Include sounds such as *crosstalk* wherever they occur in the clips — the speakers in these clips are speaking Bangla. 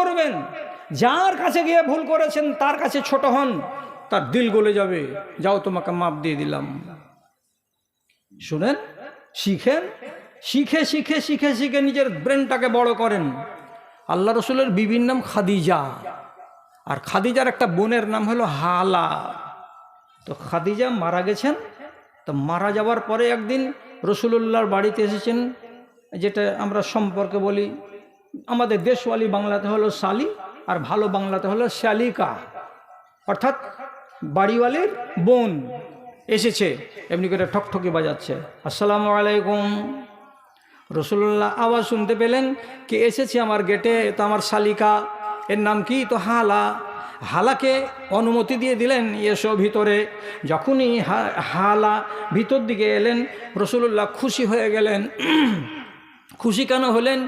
করবেন। যার কাছে গিয়ে ভুল করেছেন, তার কাছে ছোট হন, তার দিল গলে যাবে। যাও, তোমাকে মাপ দিয়ে দিলাম। শুনেন? শিখেন? শিখে শিখে শিখে শিখে নিজের ব্রেনটাকে বড় করেন। আল্লাহ রসুলের বিবির নাম খাদিজা। আর খাদিজার একটা বোনের নাম হলো হালা। তো খাদিজা মারা গেছেন। তো মারা যাওয়ার পরে একদিন রসুলুল্লাহর বাড়িতে এসেছেন, যেটা আমরা সম্পর্কে বলি আমাদের দেশওয়ালি বাংলাতে হলো শালি আর ভালো বাংলাতে হলো শালিকা অর্থাৎ বাড়িওয়ালির বোন এসেছে। এমনি করে ঠকঠকি বাজাচ্ছে। আসসালামু আলাইকুম। রসুল্লাহ আওয়াজ শুনতে পেলেন, কে এসেছে আমার গেটে? তো আমার শালিকা। এর নাম কি? তো হালা। হালাকে অনুমতি দিয়ে দিলেন, এসো ভিতরে। যখনই হালা ভিতর দিকে এলেন রসুল্লাহ খুশি হয়ে গেলেন। *clears throat* খুশি কেন হলেন?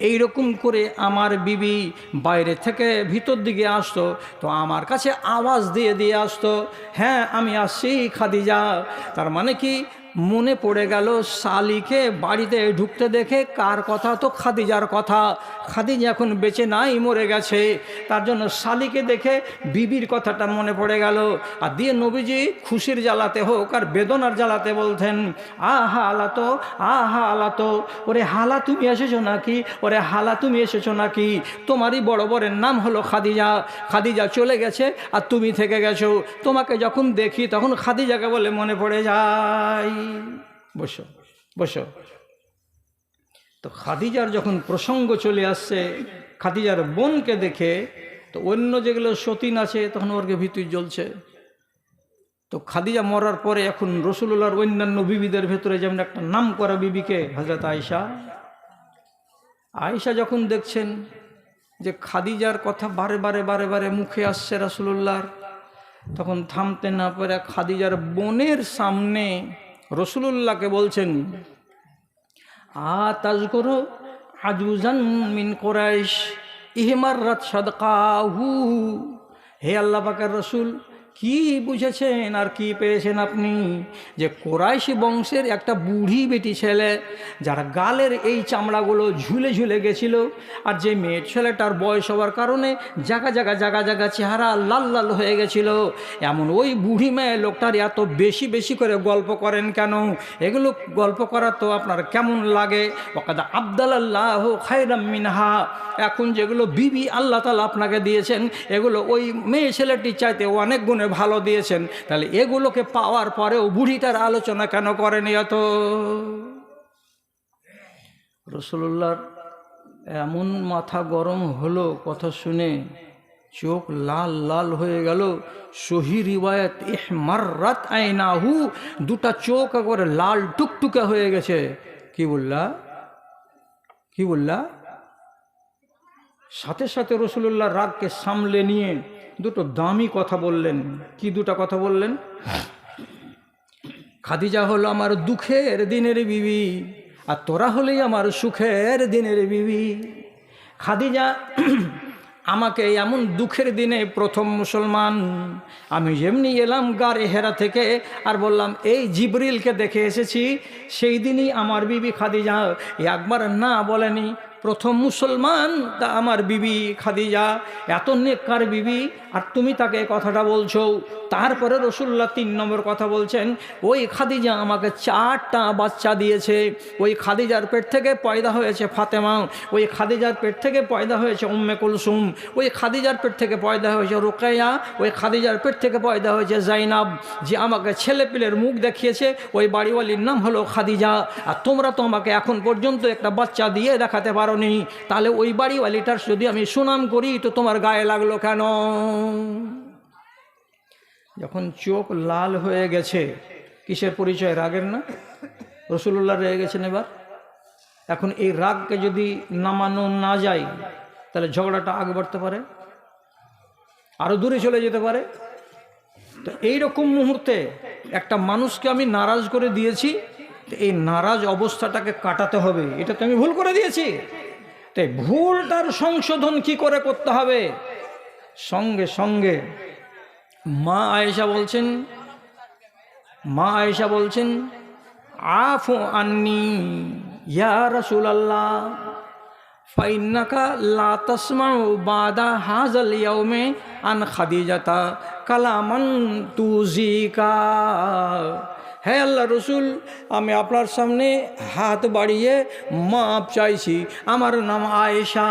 এই রকম করে আমার বিবি বাইরে থেকে ভিতর দিকে আসতো, তো আমার কাছে আওয়াজ দিয়ে দিয়ে আসতো হ্যাঁ আমি আসছি খাদিজা। তার মানে কি? মনে পড়ে গেল শালিকে বাড়িতে ঢুকতে দেখে কার কথা তো খাদিজার কথা। খাদিজা এখন বেঁচে নাই, মরে গেছে। তার জন্য শালিকে দেখে বিবির কথাটা মনে পড়ে গেল। আর দিয়ে নবীজি খুশির জ্বালাতে হোক আর বেদনার জ্বালাতে বলতেন, আহা আলাতো আহা আলাতো, ওরে হালা তুমি এসেছ নাকি? ওরে হালা তুমি এসেছ নাকি? তোমারই বড় বড়ের নাম হলো খাদিজা। খাদিজা চলে গেছে আর তুমি থেকে গেছো। তোমাকে যখন দেখি তখন খাদিজাকে বলে মনে পড়ে যায়। বসো বসো। তো খাদিজার যখন প্রসঙ্গ চলে আসছে, খাদিজার বোনকে দেখে, তো অন্য যেগুলো সতীন আছে, তখন ওরকে ভিতর জ্বলছে। তো খাদিজা মরার পরে এখন রসুল্লাহর অন্যান্য বিবিদের ভেতরে যেমন একটা নাম করা বিবিকে হজরত আয়সা আয়সা যখন দেখছেন যে খাদিজার কথা বারে বারে বারে বারে মুখে আসছে রাসুলুল্লাহর, তখন থামতে না পেরে খাদিজার বোনের সামনে রসুলুল্লাহকে বলছেন আ তাজ করো আজুজান মিন কোরাইশ, ইহমার রাত সদকাহু। হে আল্লাহ পাকের রসুল কি বুঝেছেন আর কি পেয়েছেন আপনি? যে কোরাইশি বংশের একটা বুড়ি বেটি ছেলে, যার গালের এই চামড়াগুলো ঝুলে ঝুলে গেছিল, আর যে মেয়ে ছেলেটার বয়স হওয়ার কারণে জায়গা জায়গা জায়গা জায়গা চেহারা লাল লাল হয়ে গেছিল। এমন ওই বুড়ি মেয়ে লোকটার এত বেশি বেশি করে গল্প করেন কেন? এগুলো গল্প করা তো আপনার কেমন লাগে? ওকাদা আবদাল্লাহ খাইরাম মিনহা। এখন যেগুলো বিবি আল্লাহ তালা আপনাকে দিয়েছেন, এগুলো ওই মেয়ে ছেলেটির চাইতে অনেক গুণে ভালো দিয়েছেন, তাহলে এগুলোকে পাওয়ার পরেও বুড়িটার আলোচনা কেন করেনি এত? রসুল্লাহর এমন মাথা গরম হলো কথা শুনে, চোখ লাল লাল হয়ে গেল। সহি রিবায়ত ইহ মার্রাত আইনাহু, দুটা চোখ একবারে লাল টুকটুকে হয়ে গেছে। কি বললা? কি বললা? সাথে সাথে রসুল্লাহ রাগকে সামলে নিয়ে দুটো দামি কথা বললেন। কি দুটা কথা বললেন? খাদিজা হলো আমার দুঃখের দিনের বিবি, আর তোরা হলেই আমার সুখের দিনের বিবি। খাদিজা, আমাকে এমন দুঃখের দিনে প্রথম মুসলমান। আমি যেমনি এলাম গারে হেরা থেকে, আর বললাম, এই জিবরিলকে দেখে এসেছি, সেই দিনই আমার বিবি খাদিজা একবার না বলেনি প্রথম মুসলমান, তা আমার বিবি খাদিজা, এত নেককার বিবি, আর তুমি তাকে কথাটা বলছো। তারপরে রসুল্লাহ তিন নম্বর কথা বলছেন, ওই খাদিজা আমাকে চারটা বাচ্চা দিয়েছে। ওই খাদিজার পেট থেকে পয়দা হয়েছে ফাতেমা, ওই খাদিজার পেট থেকে পয়দা হয়েছে উম্মে কুলসুম, ওই খাদিজার পেট থেকে পয়দা হয়েছে রোকেয়া ওই খাদিজার পেট থেকে পয়দা হয়েছে জাইনাব। যে আমাকে ছেলে পিলের মুখ দেখিয়েছে, ওই বাড়িওয়ালির নাম হলো খাদিজা। আর তোমরা তো আমাকে এখন পর্যন্ত একটা বাচ্চা দিয়ে দেখাতে পারো নি তাহলে ওই বাড়িওয়ালিটার যদি আমি সুনাম করি, তো তোমার গায়ে লাগল কেন? যখন চোখ লাল হয়ে গেছে, কিসের পরিচয়, রাগের না? রসুল্লাহ রয়ে গেছেন এবার। এখন এই রাগকে যদি নামানো না যায়, তাহলে ঝগড়াটা আগে বাড়তে পারে আরও দূরে চলে যেতে পারে। তো এইরকম মুহূর্তে একটা মানুষকে আমি নারাজ করে দিয়েছি এই নারাজ অবস্থাটাকে কাটাতে হবে। এটা তো আমি ভুল করে দিয়েছি। তাই ভুলটার সংশোধন কি করে করতে হবে? সঙ্গে সঙ্গে। মা আয়েশা বলছেন, মা আয়েশা বলছেন, আফু আন্নি, ইয়া রাসূলুল্লাহ, ফাইন্নাকা লা তাসমাউ বাদা হাজাল ইয়াউমে আন খাদিজাতা কালামান তুজিকা হ্যাঁ আল্লাহ রসুল আমি আপনার সামনে হাত বাড়িয়ে মাপ চাইছি। আমার নাম আয়েশা।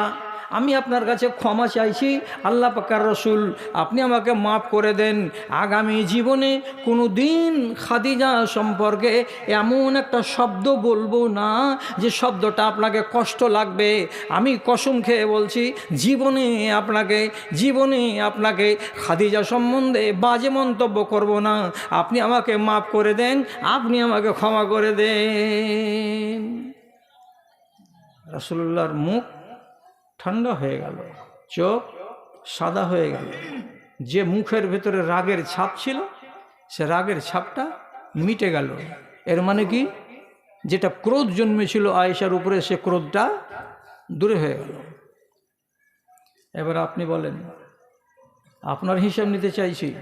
আমি আপনার কাছে ক্ষমা চাইছি, আল্লাহ পাকার রসুল, আপনি আমাকে মাফ করে দেন। আগামী জীবনে কোনো দিন খাদিজা সম্পর্কে এমন একটা শব্দ বলব না যে শব্দটা আপনাকে কষ্ট লাগবে। আমি কসম খেয়ে বলছি, জীবনে আপনাকে জীবনে আপনাকে খাদিজা সম্বন্ধে বাজে মন্তব্য করব না। আপনি আমাকে মাফ করে দেন, আপনি আমাকে ক্ষমা করে দেন। রসুল্লাহর মুখ ঠান্ডা হয়ে গেল, চোখ সাদা হয়ে গেল। যে মুখের ভেতরে রাগের ছাপ ছিল, সে রাগের ছাপটা মিটে গেল। এর মানে কি? যেটা ক্রোধ জন্মেছিল আয়েশার উপরে, সে ক্রোধটা দূরে হয়ে গেল। এবার আপনি বলেন, আপনার হিসাব নিতে চাইছি,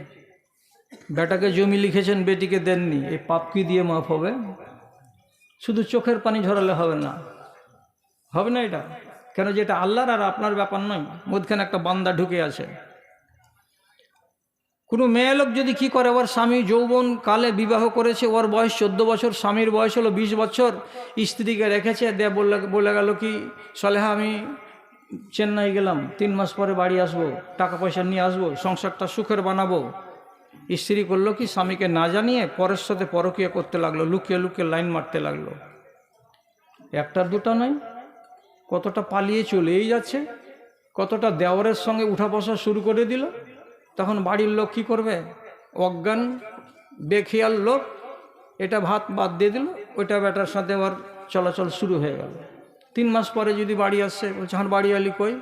বেটাকে জমি লিখেছেন, বেটিকে দেননি এই পাপ কি দিয়ে মাফ হবে? শুধু চোখের পানি ঝরালে হবে না। হবে না এটা? কেন যেটা আল্লাহর আর আপনার ব্যাপার নয়, মধ্যখানে একটা বান্দা ঢুকে আছে। কোনো মেয়ে লোক যদি কি করে, ওর স্বামী যৌবন কালে বিবাহ করেছে, ওর বয়স চোদ্দ বছর, স্বামীর বয়স হলো বিশ বছর, স্ত্রীকে রেখেছে, দে বলে গেল কি, সলেহা, আমি চেন্নাই গেলাম, তিন মাস পরে বাড়ি আসব, টাকা পয়সা নিয়ে আসব, সংসারটা সুখের বানাবো। স্ত্রী করল কি, স্বামীকে না জানিয়ে পরের সাথে পরকীয়া করতে লাগল, লুকিয়ে লুকিয়ে লাইন মারতে লাগল। একটা দুটা নয় কতটা পালিয়ে চলেই যাচ্ছে, কতটা দেওয়ারের সঙ্গে উঠা বসা শুরু করে দিল। তখন বাড়ির লোক কী করবে? অজ্ঞান, বেখিয়াল লোক এটা ভাত বাদ দিয়ে দিল, ওইটা বেটার সাথে আবার চলাচল শুরু হয়ে গেল। তিন মাস পরে যদি বাড়ি আসছে বলছে আমার বাড়িওয়ালি কই?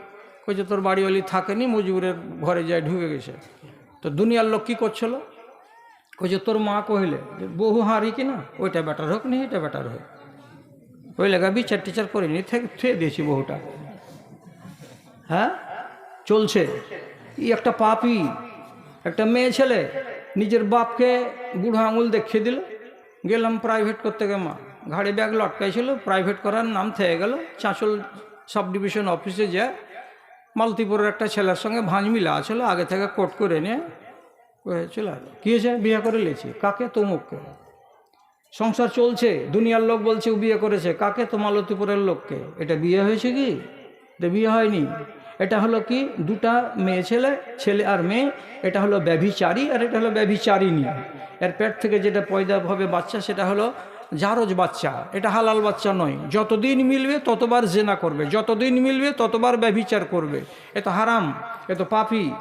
কইছে, তোর বাড়িওয়ালি থাকেনি, মজুরের ঘরে যায়, ঢুকে গেছে। তো দুনিয়ার লোক কী করছিল? কইছে, তোর মা কহিলে বহু হারি কি না ওইটা বেটার হোক নি এটা বেটার হোক। ওই লেগা বিচার টিচার করিনি থুয়ে দিয়েছি বহুটা। হ্যাঁ? চলছে। ই একটা পাপি, একটা মেয়ে ছেলে, নিজের বাপকে বুড়ো আঙুল দেখিয়ে দিল। গেলাম প্রাইভেট করতে গে মা, ঘাড়ে ব্যাগ লটকাইছিল প্রাইভেট করার নাম থেকে গেল। চাঁচল সাব ডিভিশন অফিসে যায় মালতিপুরের একটা ছেলের সঙ্গে ভাঁজ মিলা আছিল, আগে থেকে কোট করে নিয়ে চলে কী হয়েছে? বিয়ে করে নিয়েছি কাকে? তমুককে। সংসার চলছে, দুনিয়ার লোক বলছে বিয়ে করেছে। কাকে? তো মালতীপুরের লোককে। এটা বিয়ে হয়েছে কি? এটা বিয়ে হয়নি। এটা হলো কি? দুটা মেয়ে ছেলে ছেলে আর মেয়ে। এটা হলো ব্যভিচারী আর এটা হলো ব্যভিচারিনী এর পেট থেকে যেটা পয়দা হবে বাচ্চা, সেটা হলো জারজ বাচ্চা। এটা হালাল বাচ্চা নয়। যতদিন মিলবে, ততবার জেনা করবে। যতদিন মিলবে, ততবার ব্যভিচার করবে। এ তো হারাম, এ তো পাপি।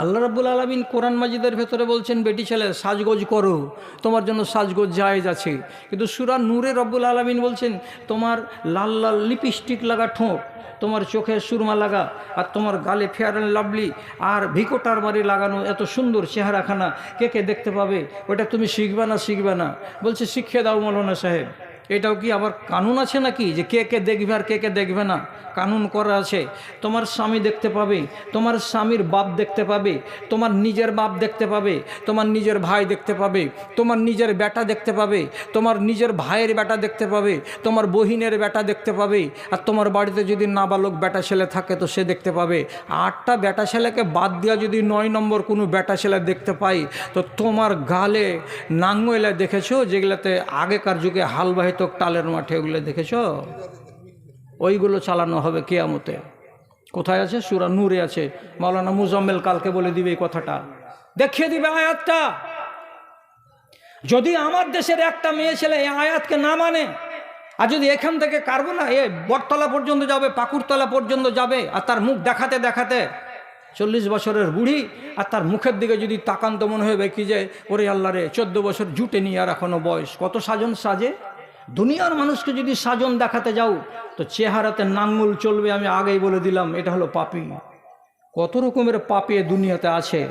আল্লাহ রাব্বুল আলমিন কোরআন মাজিদের ভেতরে বলছেন, বেটি ছেলে, সাজগোজ করো। তোমার জন্য সাজগোজ জায়েজ আছে। কিন্তু সুরা নূরে রব্বুল আলমিন বলছেন, তোমার লাল লাল লিপস্টিক লাগা ঠোঁট, তোমার চোখে সুরমা লাগা আর তোমার গালে ফেয়ার অ্যান্ড লাভলি আর ভিকোটার বাড়ি লাগানো এত সুন্দর চেহারাখানা কে কে দেখতে পাবে? ওটা তুমি শিখবে না শিখবে না। বলছে, শিখিয়ে দাও মৌলানা সাহেব। এটাও কি আবার কানুন আছে নাকি? যে কে কে দেখবে আর কে কে দেখবে না? কানুন করা আছে। তোমার স্বামী দেখতে পাবে, তোমার স্বামীর বাপ দেখতে পাবে, তোমার নিজের বাপ দেখতে পাবে, তোমার নিজের ভাই দেখতে পাবে, তোমার নিজের বেটা দেখতে পাবে, তোমার নিজের ভাইয়ের বেটা দেখতে পাবে, তোমার বহিনের বেটা দেখতে পাবে, আর তোমার বাড়িতে যদি নাবালক বেটা ছেলে থাকে তো সে দেখতে পাবে। আটটা বেটা ছেলেকে বাদ দেওয়া যদি নয় নম্বর কোনো বেটা ছেলে দেখতে পাই, তো তোমার গালে নাঙ্গলে দেখেছ যেগুলোতে আগেকার যুগে হালবাহিত টালের মাঠে, ওগুলো দেখেছ? ওইগুলো চালানো হবে কেয়ামতে। কোথায় আছে? সুরা নূরে আছে। মাওলানা মুজাম্মেল কালকে বলে দিবে এই কথাটা। দেখিয়ে দিবে আয়াতটা। যদি আমার দেশের একটা মেয়ে ছেলে এই আয়াতকে না মানে আর যদি এখান থেকে কারবো না এ বটতলা পর্যন্ত যাবে পাকুরতলা পর্যন্ত যাবে, আর তার মুখ দেখাতে দেখাতে চল্লিশ বছরের বুড়ি, আর তার মুখের দিকে যদি তাকান্ত মনে হবে কি যে, ওরে আল্লাহ রে, চোদ্দ বছর জুটে নিয়ে আর এখনও বয়স। কত সাজন সাজে? দুনিয়ার মানুষকে যদি সাজন দেখাতে যাও, তো চেহারাতে নাঙ্গুল চলবে আমি আগেই বলে দিলাম, এটা হলো পাপি কত রকমের পাপি দুনিয়াতে আছে।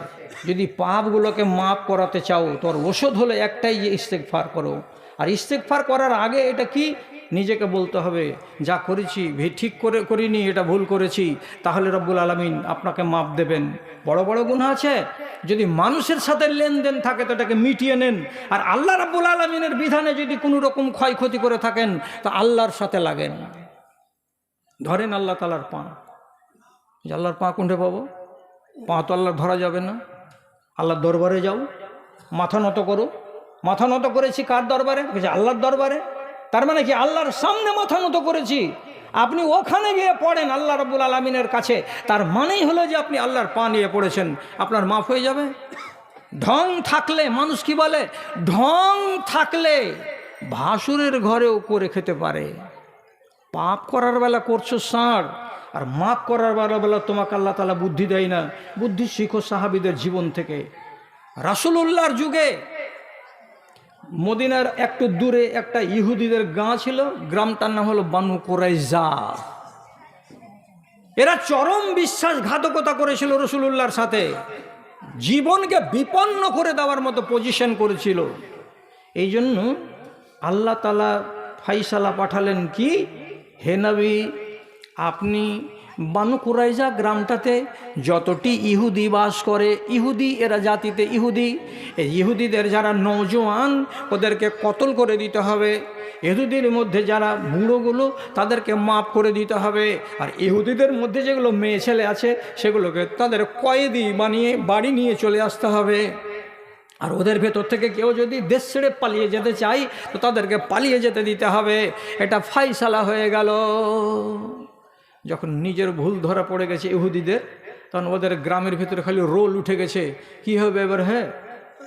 যদি পাপগুলোকে মাপ করাতে চাও, তোর ওষুধ হলে একটাই যে ইস্তেক ফার করো। আর ইস্তেক ফার করার আগে এটা কি? নিজেকে বলতে হবে, যা করেছি, ভে ঠিক করে, করিনি, এটা ভুল করেছি, তাহলে রব্বুল আলমিন আপনাকে মাপ দেবেন। বড় বড় গুণ আছে। যদি মানুষের সাথে লেনদেন থাকে, তো এটাকে মিটিয়ে নেন। আর আল্লাহ রাব্বুল আলমিনের বিধানে যদি কোনো রকম ক্ষয়ক্ষতি করে থাকেন, তো আল্লাহর সাথে লাগেন ধরেন আল্লাহ তালার পা। যে আল্লাহর পা কোনটা পাবো? পা তো আল্লাহ ধরা যাবে না। আল্লাহর দরবারে যাও। মাথা নত করো। মাথা নত করেছি কার দরবারে? আল্লাহর দরবারে। তার মানে কি আল্লাহর সামনে মাথা মতো করেছি? আপনি ওখানে গিয়ে পড়েন আল্লাহ রব্বুল আলমিনের কাছে। তার মানেই হলো যে আপনি আল্লাহর পা নিয়ে পড়েছেন। আপনার মাফ হয়ে যাবে? ঢং থাকলে, মানুষ কি বলে? ঢং থাকলে ভাসুরের ঘরেও করে খেতে পারে। পাপ করার বেলা করছ ষাঁড়, আর মাপ করার বেলা বেলা তোমাকে আল্লাহ তালা বুদ্ধি দেয় না। বুদ্ধি শিখো সাহাবিদের জীবন থেকে। রাসুলুল্লাহর যুগে মদিনার একটু দূরে একটা ইহুদিদের গাঁ ছিল, গ্রামটার নাম হলো বানু কোরাইজা এরা চরম বিশ্বাসঘাতকতা করেছিল রসুলুল্লাহর সাথে। জীবনকে বিপন্ন করে দেওয়ার মতো পজিশন করেছিল। এই জন্য আল্লাহ তালা ফাইসালা পাঠালেন কি, হে নবী, আপনি বানু কুরাইজা গ্রামটাতে যতটি ইহুদি বাস করে, ইহুদি এরা জাতিতে ইহুদি। এই ইহুদিদের যারা নৌজওয়ান ওদেরকে কতল করে দিতে হবে। ইহুদির মধ্যে যারা বুড়োগুলো, তাদেরকে মাফ করে দিতে হবে। আর ইহুদিদের মধ্যে যেগুলো মেয়ে ছেলে আছে, সেগুলোকে তাদের কয়েদি বানিয়ে বাড়ি নিয়ে চলে আসতে হবে। আর ওদের ভেতর থেকে কেউ যদি দেশ ছেড়ে পালিয়ে যেতে চাই তো তাদেরকে পালিয়ে যেতে দিতে হবে। এটা ফাইসালা হয়ে গেল। যখন নিজের ভুল ধরা পড়ে গেছে ইহুদিদের, তখন ওদের গ্রামের ভিতরে খালি রোল উঠে গেছে। কি হবে এবার হে?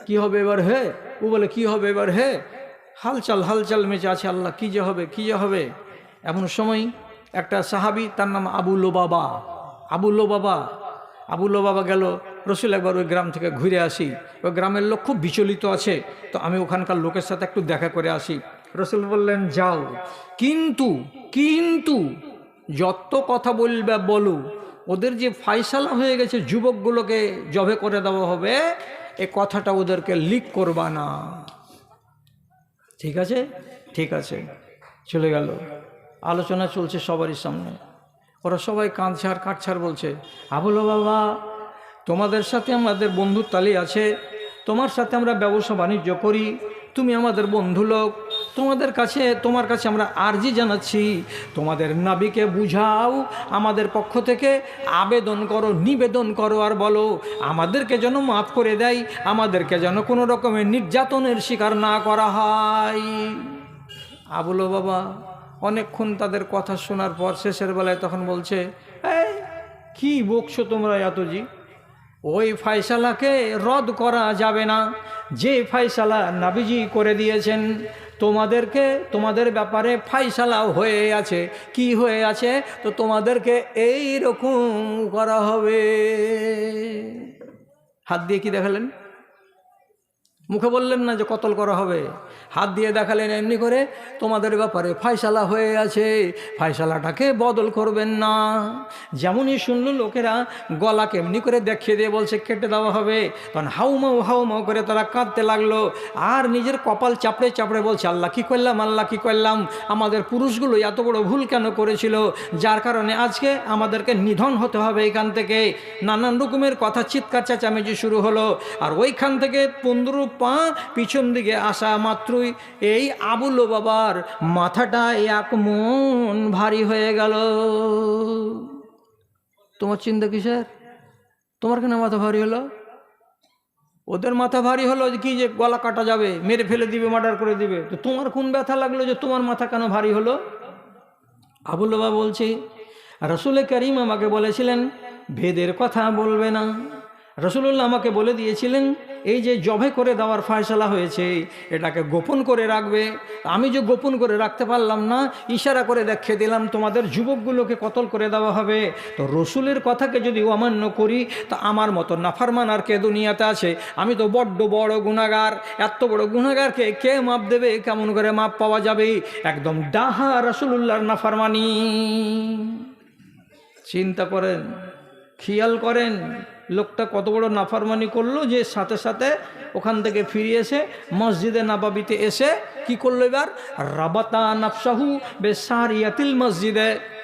কি হবে এবার হে? ও বলে, কি হবে এবার হে? হালচাল হালচাল মেচে আছে আল্লাহ, কি যে হবে, কি যে হবে? এমন সময় একটা সাহাবি, তার নাম আবুলো বাবা আবুল্লো বাবা আবুল্লো বাবা গেল, রসুল একবার ওই গ্রাম থেকে ঘুরে আসি। ওই গ্রামের লোক খুব বিচলিত আছে, তো আমি ওখানকার লোকের সাথে একটু দেখা করে আসি। রসুল বললেন, যাও। কিন্তু কিন্তু যত কথা বলবে বলো ওদের যে ফাইসালা হয়ে গেছে, যুবকগুলোকে জবে করে দেওয়া হবে, এ কথাটা ওদেরকে লিক করবা না। ঠিক আছে? ঠিক আছে। চলে গেল। আলোচনা চলছে সবারই সামনে। ওরা সবাই কাঁদছে আর কাটছাড় বলছে, আবুলো বাবা, তোমাদের সাথে আমাদের বন্ধুর তালি আছে। তোমার সাথে আমরা ব্যবসা বাণিজ্য করি। তুমি আমাদের বন্ধু লোক। তোমাদের কাছে, তোমার কাছে আমরা আর্জি জানাচ্ছি, তোমাদের নাবিকে বুঝাও, আমাদের পক্ষ থেকে আবেদন করো, নিবেদন করো আর বলো, আমাদেরকে যেন মাফ করে দেয়, আমাদেরকে যেন কোনো রকমের নির্যাতনের শিকার না করা হয়। আবুলো বাবা অনেকক্ষণ তাদের কথা শোনার পর শেষের বেলায় তখন বলছে, এই, কি বকছো তোমরা এতজি? ওই ফায়সালাকে রদ করা যাবে না। যে ফায়সালা নাবিজি করে দিয়েছেন তোমাদেরকে, তোমাদের ব্যাপারে ফাইসালা হয়ে আছে। কি হয়ে আছে? তো তোমাদেরকে এই রকম করা হবে। হাত দিয়ে কি দেখালেন? মুখে বললেন না যে কতল করা হবে? হাত দিয়ে দেখালেন এমনি করে, তোমাদের ব্যাপারে ফায়সালা হয়ে আছে। ফায়সালাটাকে বদল করবেন না। যেমনই শুনলো লোকেরা গলাকে এমনি করে দেখিয়ে দিয়ে বলছে, কেটে দেওয়া হবে। তখন হাউমাউ হাউমাউ করে তারা কাঁদতে লাগল। আর নিজের কপাল চাপড়ে চাপড়ে বলছে, আল্লাহ কী করলাম, আল্লাহ কী করলাম? আমাদের পুরুষগুলো এত বড় ভুল কেন করেছিল? যার কারণে আজকে আমাদেরকে নিধন হতে হবে এখান থেকে। নানান রকমের কথা, চিৎকার, চেঁচামেচি শুরু হলো। আর ওইখান থেকে পনেরো পা পিছন দিকে আসা মাত্রই এই আবুলো বাবার মাথাটা এক মন ভারী হয়ে গেল। তোমার চিন্তা কিসের? তোমার কেন মাথা ভারী হলো? ওদের মাথা ভারী হলো কি যে গলা কাটা যাবে, মেরে ফেলে দিবে, মার্ডার করে দিবে। তো তোমার কোন ব্যথা লাগল যে তোমার মাথা কেন ভারী হলো? আবুল বাবা বলছি রসুল করিম আমাকে বলেছিলেন, ভেদের কথা বলবে না। রসুল্লাহ আমাকে বলে দিয়েছিলেন এই যে জবে করে দেওয়ার ফয়সলা হয়েছে, এটাকে গোপন করে রাখবে। আমি যে গোপন করে রাখতে পারলাম না, ইশারা করে দেখিয়ে দিলাম, তোমাদের যুবকগুলোকে কতল করে দেওয়া হবে। তো রসুলের কথাকে যদি অমান্য করি, তো আমার মতো নাফারমান আর কে দুনিয়াতে আছে? আমি তো বড্ড বড় গুণাগার। এত বড় গুণাগারকে কে মাপ দেবে? কেমন করে মাপ পাওয়া যাবে? একদম ডাহা রসুল্লাহর নাফারমানি। চিন্তা করেন, খেয়াল করেন লোকটা কত বড় নাফারমানি করল যে সাথে সাথে ওখান থেকে ফিরে এসে মসজিদে নাবাবিতে এসে কি করল এবার? রাবাতা নাফসাহু বে ইয়াতিল মসজিদে।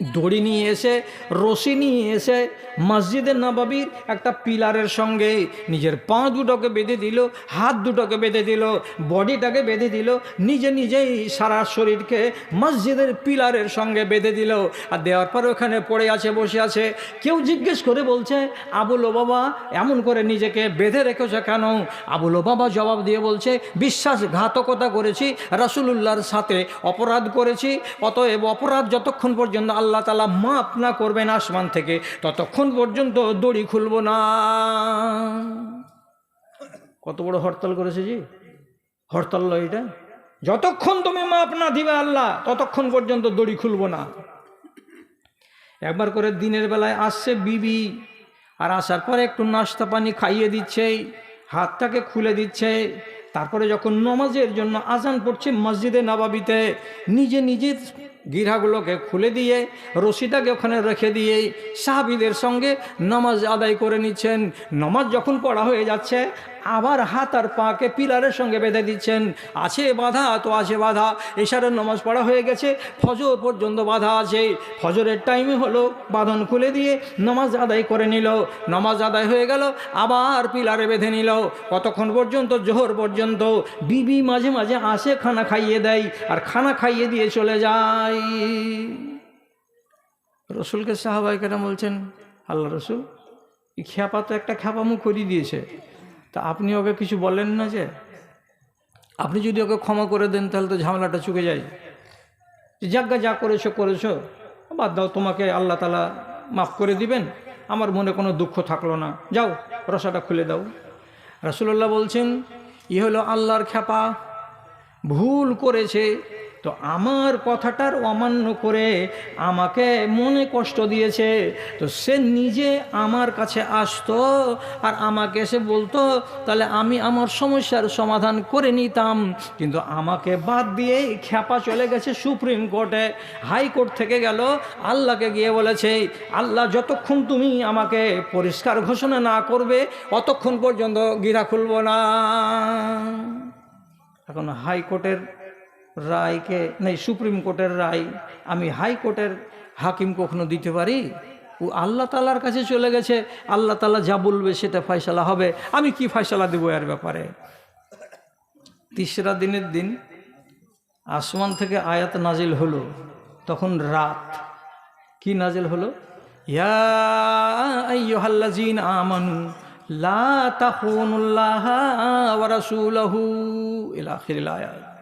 দড়ি নিয়ে এসে, রশি নিয়ে এসে মসজিদের নবাবির একটা পিলারের সঙ্গে নিজের পা দুটোকে বেঁধে দিল, হাত দুটোকে বেঁধে দিল, বডিটাকে বেঁধে দিল, নিজে নিজেই সারা শরীরকে মসজিদের পিলারের সঙ্গে বেঁধে দিল। আর দেওয়ার পর ওখানে পড়ে আছে, বসে আছে। কেউ জিজ্ঞেস করে বলছে আবুলো বাবা এমন করে নিজেকে বেঁধে রেখেছে কেন? আবুলো বাবা জবাব দিয়ে বলছে, বিশ্বাসঘাতকতা করেছি, রাসুলুল্লাহর সাথে অপরাধ করেছি, অতএব অপরাধ যতক্ষণ পর্যন্ত আল্লাহ তালা মাপ না করবেন আসমান থেকে, ততক্ষণ পর্যন্ত দড়ি খুলব না। কত বড় হরতাল করেছে জি? হরতাল এটা? যতক্ষণ তুমি মাপ না দিবে আল্লাহ, ততক্ষণ পর্যন্ত দড়ি খুলব না। একবার করে দিনের বেলায় আসছে বিবি, আর আসার পরে একটু নাস্তা পানি খাইয়ে দিচ্ছে, হাতটাকে খুলে দিচ্ছে তারপরে যখন নমাজের জন্য আজান পড়ছে মসজিদে নবাবিতে, নিজে নিজে গিরাগুলোকে খুলে দিয়ে, রশিটাকে ওখানে রেখে দিয়ে সাহাবিদের সঙ্গে নমাজ আদায় করে নিচ্ছেন। নমাজ যখন পড়া হয়ে যাচ্ছে আবার হাত আর পাকে পিলারের সঙ্গে বেঁধে দিচ্ছেন। আছে বাধা, তো আছে বাধা। এশারের নামাজ পড়া হয়ে গেছে, ফজর পর্যন্ত বাধা আছে। ফজরের টাইমে হলো, বাঁধন খুলে দিয়ে নামাজ আদায় করে নিল। নামাজ আদায় হয়ে গেল, আবার পিলারে বেঁধে নিল। কতক্ষণ পর্যন্ত? জোহর পর্যন্ত। বিবি মাঝে মাঝে আসে, খানা খাইয়ে দেয়, আর খানা খাইয়ে দিয়ে চলে যায়। রসুলকে সাহাবাই কেন বলছেন, আল্লাহ রসুল খ্যাপা তো একটা খ্যাপামু করিয়ে দিয়েছে। তা আপনি ওকে কিছু বলেন না যে? আপনি যদি ওকে ক্ষমা করে দেন, তাহলে তো ঝামেলাটা চুকে যায়। যাজ্ঞা যা করেছ করেছ। বাদ দাও, তোমাকে আল্লাহ তালা মাফ করে দিবেন। আমার মনে কোনো দুঃখ থাকল না। যাও, রসাটা খুলে দাও। রাসুল্লাহ বলছেন ই হলো আল্লাহর খ্যাপা। ভুল করেছে তো আমার কথাটার অমান্য করে আমাকে মনে কষ্ট দিয়েছে। তো সে নিজে আমার কাছে আসতো আর আমাকে এসে বলতো, তাহলে আমি আমার সমস্যার সমাধান করে নিতাম। কিন্তু আমাকে বাদ দিয়ে খ্যাপা চলে গেছে সুপ্রিম কোর্টে। হাইকোর্ট থেকে গেল, আল্লাহকে গিয়ে বলেছে, আল্লাহ যতক্ষণ তুমি আমাকে পরিষ্কার ঘোষণা না করবে, অতক্ষণ পর্যন্ত গিরা খুলব না। এখন হাইকোর্টের রায়কে, নেই, সুপ্রিম কোর্টের রায়, আমি হাইকোর্টের হাকিম কখনো দিতে পারি? ও আল্লাহ তালার কাছে চলে গেছে, আল্লাহ তালা যা বলবে সেটা ফয়সালা হবে। আমি কি ফয়সালা দেবো এর ব্যাপারে? তিসরা দিনের দিন আসমান থেকে আয়াত নাজিল হলো, তখন রাত। কি নাজিল হলো? ইয়া আইয়ুহাল্লাযীনা আমানু, লা রাসূলাহু আয়াত।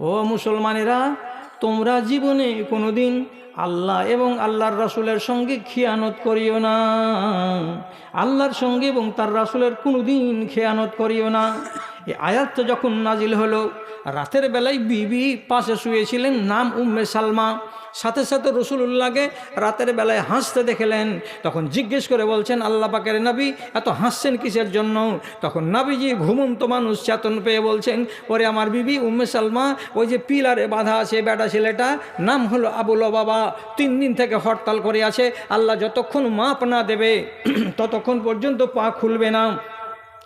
ও মুসলমানেরা, তোমরা জীবনে কোনোদিন আল্লাহ এবং আল্লাহর রাসুলের সঙ্গে খেয়ানত করিও না। আল্লাহর সঙ্গে এবং তার রাসুলের কোনোদিন খেয়ানত করিও না। এই আয়াতটা যখন নাজিল হলো, রাতের বেলায় বিবি পাশে শুয়েছিলেন, নাম উম্মে সালমা। সাথে সাথে রসুল্লাহকে রাতের বেলায় হাসতে দেখলেন। তখন জিজ্ঞেস করে বলছেন, আল্লাহ পাকের নাবি এত হাসছেন কিসের জন্য? তখন নাবিজি ঘুমন্ত মানুষ চেতন পেয়ে বলছেন, ওরে আমার বিবি উম্মে সালমা, ওই যে পিলারে বাধা আছে বেটা ছেলেটা, নাম হলো আবুল বাবা তিন দিন থেকে হরতাল করে আছে, আল্লাহ যতক্ষণ মাপ না দেবে, *clears throat* ততক্ষণ পর্যন্ত পা খুলবে না।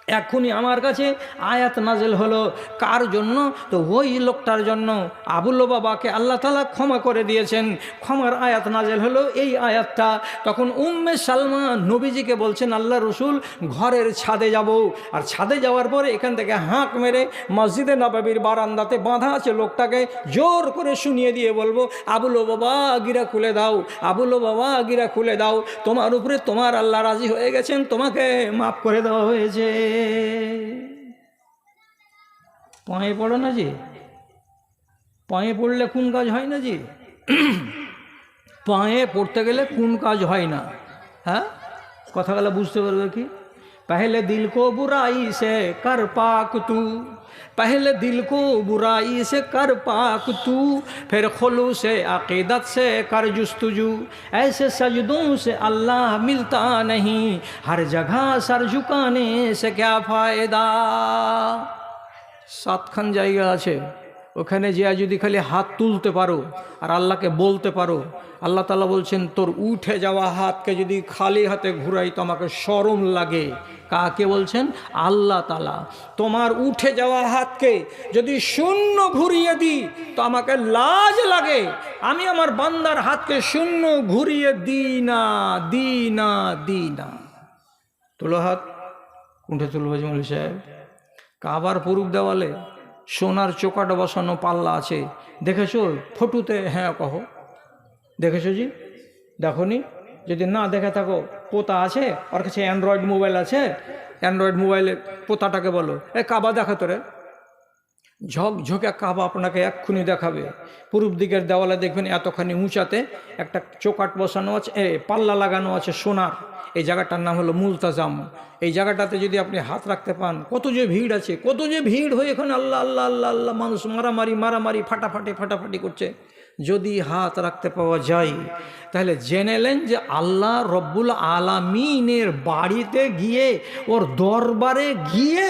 এখনই আমার কাছে আয়াত নাজেল হলো। কার জন্য? তো ওই লোকটার জন্য। আবুল বাবাকে আল্লাহ তালা ক্ষমা করে দিয়েছেন। ক্ষমার আয়াত নাজেল হলো এই আয়াতটা। তখন উম্মে সালমা নবীজিকে বলছেন, আল্লাহ রসুল, ঘরের ছাদে যাব। আর ছাদে যাওয়ার পরে এখান থেকে হাঁক মেরে মসজিদে নবাবির বারান্দাতে বাঁধা আছে লোকটাকে জোর করে শুনিয়ে দিয়ে বলব, আবুল বাবা, গিরা খুলে দাও। আবুল বাবা, গিরা খুলে দাও। তোমার উপরে তোমার আল্লাহ রাজি হয়ে গেছেন। তোমাকে মাফ করে দেওয়া হয়েছে। পায়ে পড়ো না যে? পায়ে পড়লে কোন কাজ হয় না যে? পায়ে পড়তে গেলে কোন কাজ হয় না। হ্যাঁ? কথাগুলো বুঝতে পারবে কি? पहले दिल को बुराई से कर पाक तू। पहले दिल को बुराई से कर पाक तू। फिर खुलू से, अकीदत से कर जस्तजू। ऐसे सजदों से अल्लाह मिलता नहीं। हर जगह सर झुकाने से क्या फ़ायदा? सात खन जाएगा ওখানে যে যদি খালি হাত তুলতে পারো আর আল্লাহকে বলতে পারো, আল্লাহ তালা বলছেন, তোর উঠে যাওয়া হাতকে যদি খালি হাতে ঘুরাই তো আমাকে সরম লাগে। কাকে বলছেন? আল্লাহ তালা তোমার উঠে যাওয়া হাতকে যদি শূন্য ঘুরিয়ে দিই তো আমাকে লাজ লাগে। আমি আমার বান্দার হাতকে শূন্য ঘুরিয়ে দিই না দিই না দিই না। তোলো হাত, উঠে তুলবো জমলি সাহেব। কাবার পুরুষ দেওয়ালে সোনার চোকাটা বসানো পাল্লা আছে। দেখেছ? ফটোতে হ্যাঁ কহ। দেখেছ জি? দেখনি যদি না দেখে থাকো, পোতা আছে? ওর কাছে অ্যান্ড্রয়েড মোবাইল আছে? অ্যান্ড্রয়েড মোবাইলে পোতাটাকে বলো। এ কাবা দেখা তোরে ঝকঝকে কাবা আপনাকে এক্ষুনি দেখাবে। পূর্ব দিকের দেওয়ালে দেখবেন এতখানি উঁচাতে একটা চোকাট বসানো আছে। এ, পাল্লা লাগানো আছে সোনার। এই জায়গাটার নাম হলো মুলতাজাম। এই জায়গাটাতে যদি আপনি হাত রাখতে পান, কত যে ভিড় আছে, কত যে ভিড় হয়ে এখানে আল্লাহ আল্লাহ আল্লাহ আল্লাহ মানুষ মারামারি মারামারি, ফাটাফাটি ফাটাফাটি করছে। যদি হাত রাখতে পাওয়া যায়, তাহলে জেনেলেন যে আল্লাহ রব্বুল আলামিনের বাড়িতে গিয়ে, ওর দরবারে গিয়ে